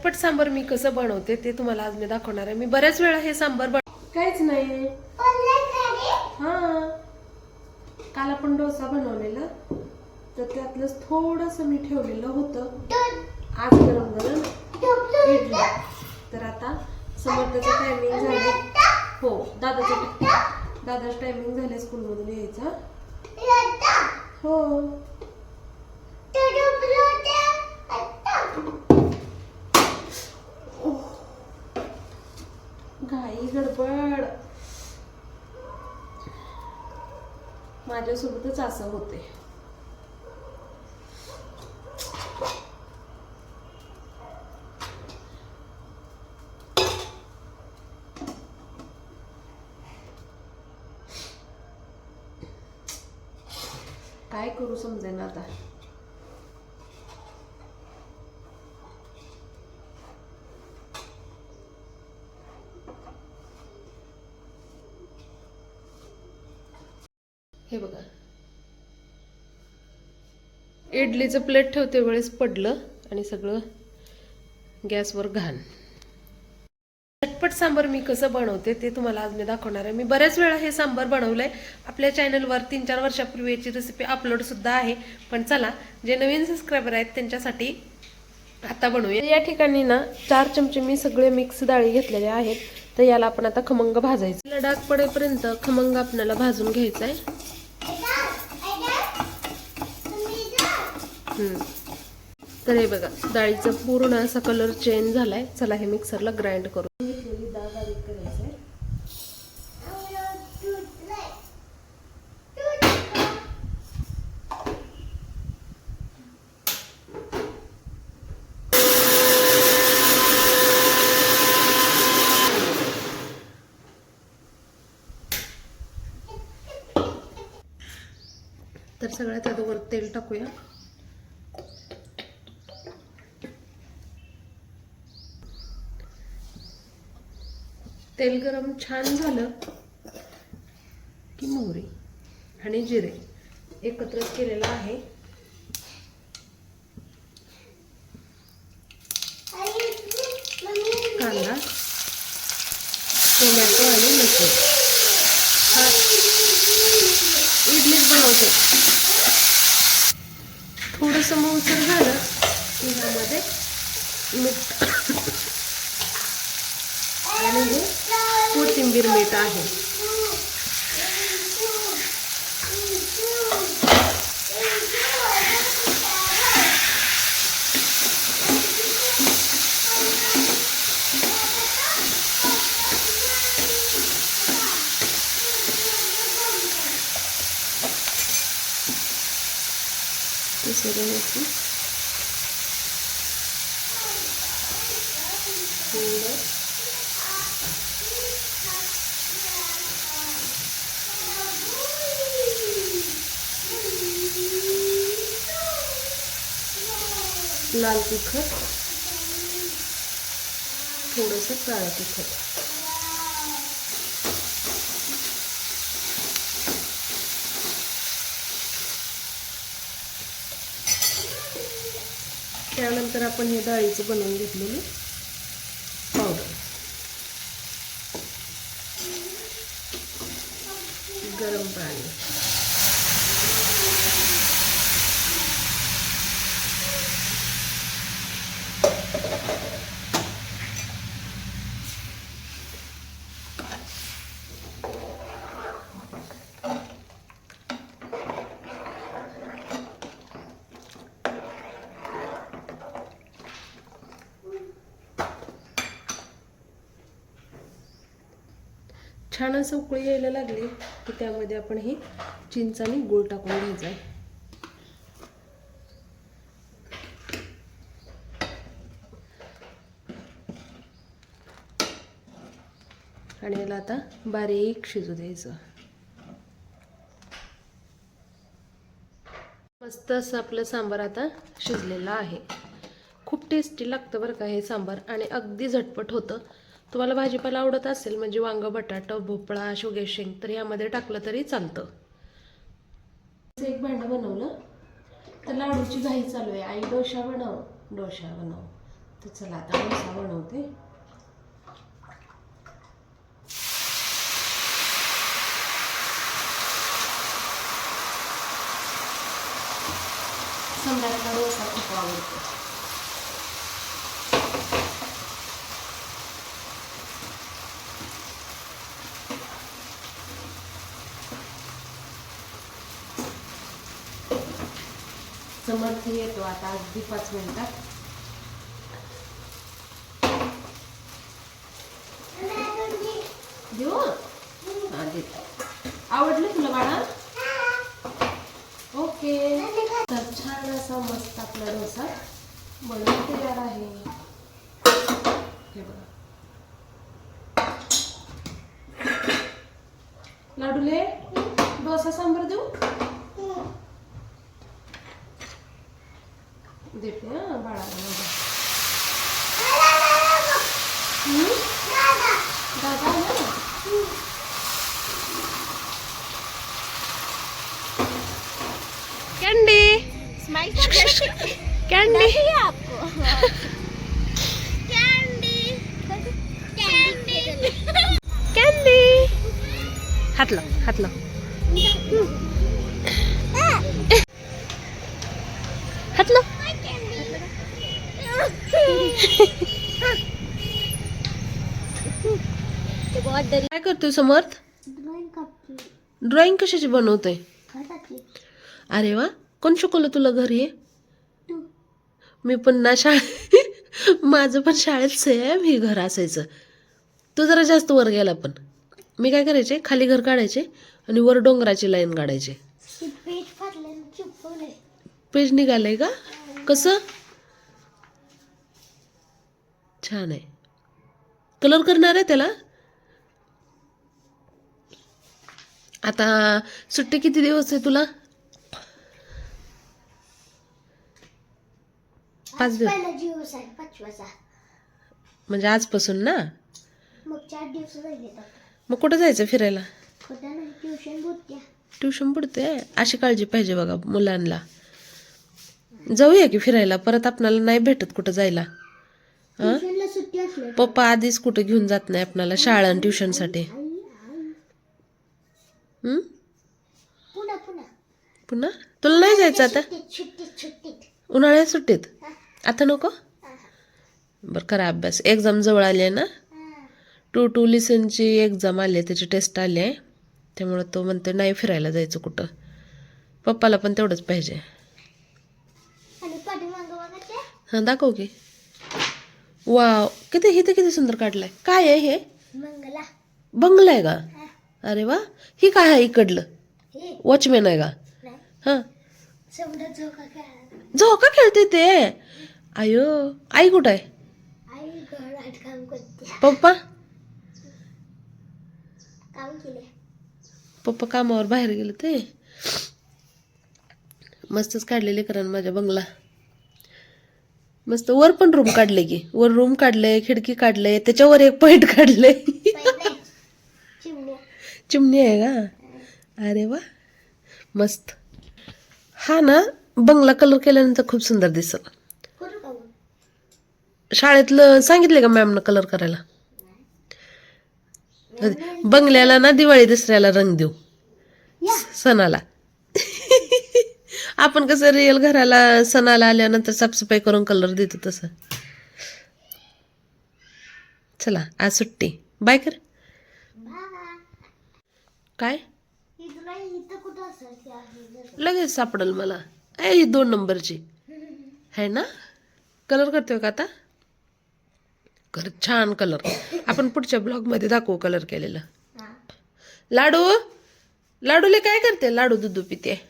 झटपट सांबर मी कसं बनवते ते तुम्हाला आज मी दाखवणार आहे. मी बऱ्याच वेळा हे सांबर बन काहीच नाही. हा. काल आपण डोसा बनवलेला. तर त्यातलंच थोडस मी ठेवलेलं होतं. आज गरम गरम इडली. तर आता समर्थाचं टायमिंग झालं. हो दादाचं दादाचं टायमिंग झालं स्कूलमधून यायचा. हो घाई गडबड माझ्यासोबतच असं होते. काय करू समजेना आता हे बघा इडलीचं प्लेट ठेवते वेळेस पडलं आणि सगळं गॅसवर घाण. झटपट सांबार मी कसं बनवते ते तुम्हाला आज मी दाखवणार आहे. मी बऱ्याच वेळा हे सांबार बनवलं आहे आपल्या चॅनलवर तीन चार वर्षापूर्वी याची रेसिपी अपलोडसुद्धा आहे. पण चला जे नवीन सबस्क्रायबर आहेत त्यांच्यासाठी आता बनवूया. या ठिकाणी ना चार चमचे मी सगळे मिक्स डाळी घेतलेले आहेत. तर याला आपण आता खमंग भाजायचं. याला डाग पडेपर्यंत खमंग आपल्याला भाजून घ्यायचं आहे तर हे बघा डाळीचा पूर्ण असा कलर चेंज झालाय. चला हे मिक्सरला ग्राइंड करू. तर सगळ्यात अगोदर तेल टाकूया. तेल गरम छान झालं की मोहरी? आणि जिरे एकत्र केलेलं आहे. कांदा टोमॅटो आणि लसूण. हा इडलीच बनवते. थोडंसं मऊसर झालं की ह्यामध्ये मीठ. आणि हे कोथिंबीर मीठ आहे. ते सगळं लाल तिखट थोडंसं काळं तिखट. त्यानंतर आपण हे डाळीचं बनवून घेतलेलं पावडर गरम पाणी. छान असं उकळी यायला लागली की त्यामध्ये आपण हे चिंच आणि गूळ टाकून घ्यायचा आहे आणि याला आता बारीक शिजू द्यायचं. मस्त असं आपलं सांबार आता शिजलेलं आहे. खूप टेस्टी लागतं बरं का हे सांबार आणि अगदी झटपट होतं. तुम्हाला भाजीपाला आवडत असेल म्हणजे वांग बटाटा भोपळा शोगे शेंग तर यामध्ये टाकलं तरी चालतं. एक भांडं बनवलं. तर लाडूची घाई चालू आहे. आई डोशा बनव. डोशा बनव. तर चला आता डोसा बनवते. सम्राटला डोसा खूप आवडतो. समर्थ येतो आता अगदी पाच मिनिटात. देऊ? आवडलं तुला बाळा? ओके. तर छान असा मस्त आपला डोसा. बनवून तयार आहे? हे बघा. लाडूले डोसा सांबर देऊ? देते हा बाळाला माझ्या. हम्म? दादा आला ना? कॅन्डी स्माइल कॅन्डी काय करतोय समर्थ? ड्राइंग करती ड्रॉइंग कशाची बनवतोय? अरे वा कोण शिकवलं तुला घरी मी पण ना शाळे माझं पण शाळेत सेम हे घर असायचं. तू जरा जास्त वर गेला पण. मी काय करायचे? खाली घर काढायचे आणि वर डोंगराची लाईन काढायचे. पेज निघालंय का? कसं? छान आहे. कलर करणार आहे त्याला? आता सुट्टी किती दिवस आहे तुला? पाच दिवस. म्हणजे आजपासून ना? मग चार दिवस मग कुठं जायचं फिरायला? ट्युशन पडते अशी काळजी पाहिजे बघा मुलांना. जाऊया की फिरायला? परत आपणाला नाही भेटत कुठं जायला. पप्पा आधीच कुठं घेऊन जात नाही आपणाला शाळा आणि ट्युशनसाठी? पुन्हा पुन्हा. पुन्हा? तुला नाही जायचं आता? उन्हाळ्यात सुट्टीत. आता नको. बरं करा अभ्यास. एक्झाम जवळ आली आहे ना. टू टू लिसनची एक्झाम आली आहे त्याची टेस्ट आली आहे. त्यामुळं तो म्हणतो नाही फिरायला जायचं कुठं? पप्पाला पण तेवढंच पाहिजे. हां दाखव की. वाव किती इथे किती सुंदर काढलाय. काय आहे हे? बंगला आहे का. अरे वा ही काय आहे इकडलं? वॉचमॅन आहे का? हां. झोका खेळते ते? आयो आई कुठं आहे? पप्पा? काम केले. पप्पा कामावर बाहेर गेले ते. मस्तच काढलेले कारण माझ्या बंगला. मस्त वर पण रूम काढले की. वर रूम काढले खिडकी काढले त्याच्यावर एक पॉइंट काढले. चिमणी आहे का? अरे वा मस्त. हा ना बंगला कलर केल्यानंतर खूप सुंदर मग? शाळेतलं सांगितले का मॅमनं कलर करायला? बंगल्याला ना दिवाळी दसऱ्याला रंग देऊ. सणाला. आपण कसं रिअल घराला सणाला आल्यानंतर साफसफाई करून कलर देतो तसं. चला आज सुट्टी. बाय कर. काय. लगेच सापडल मला. आहे ही दोन नंबरची. आहे ना? कलर करतोय का आता? कर छान कलर आपण पुढच्या ब्लॉगमध्ये दाखवू कलर केलेलं. हा. लाडू? लाडूले काय करते? लाडू दुधू पिते.